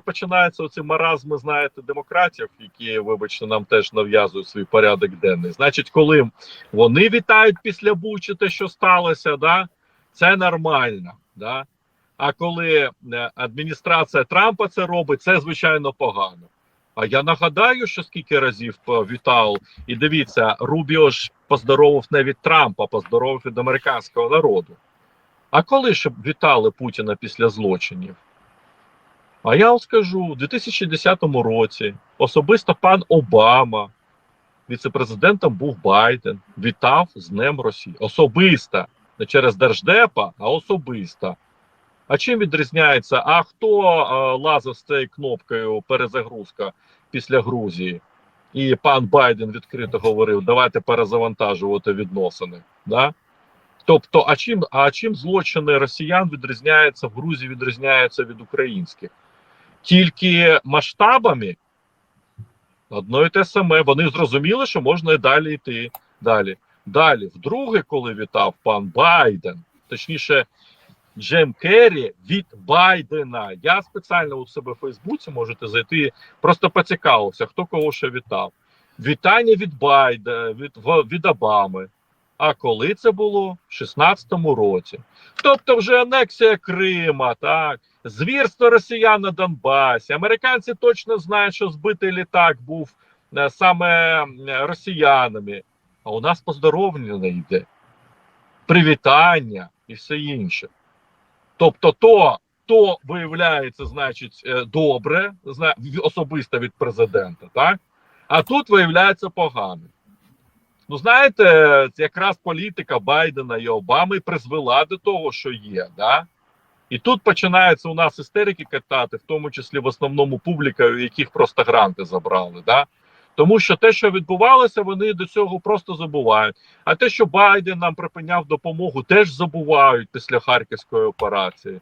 починаються оці маразми, знаєте, демократів, які, вибачте, нам теж нав'язують свій порядок денний. Значить, коли вони вітають після Бучі те, що сталося, да, це нормально. Да? А коли е, адміністрація Трампа це робить, це звичайно погано. А я нагадаю, що скільки разів вітав, і дивіться, Рубіо ж поздоровав не від Трампа, поздоровав від американського народу. А коли ж вітали Путіна після злочинів? А я вам скажу, у 2010 році особисто пан Обама, віцепрезидентом був Байден, вітав з Днем Росії. Особисто, не через Держдепа, а особисто. А чим відрізняється? А хто е, лазив з цією кнопкою перезагрузка після Грузії? І пан Байден відкрито говорив: давайте перезавантажувати відносини. Да? Тобто, а чим, а чим злочини росіян відрізняються в Грузії, відрізняються від українських? Тільки масштабами одно і те саме. Вони зрозуміли, що можна і далі йти. Далі. Далі, вдруге, коли вітав пан Байден, точніше, Джем Керрі від Байдена. Я спеціально у себе в Фейсбуці можете зайти, просто поцікавився, хто кого ще вітав. Вітання від Байдена, від, від Обами. А коли це було? В 16-му році. Тобто вже анексія Крима, так, звірство росіян на Донбасі. Американці точно знають, що збитий літак був е, саме росіянами. А у нас поздоровлення йде. Привітання і все інше. Тобто, то, то виявляється, значить, е, добре, особисто від президента, так? А тут виявляється погано. Ну, знаєте, якраз політика Байдена і Обами призвела до того, що є, да? І тут починаються у нас істерики катати, в тому числі в основному публіка, у яких просто гранти забрали. Да? Тому що те, що відбувалося, вони до цього просто забувають. А те, що Байден нам припиняв допомогу, теж забувають після харківської операції.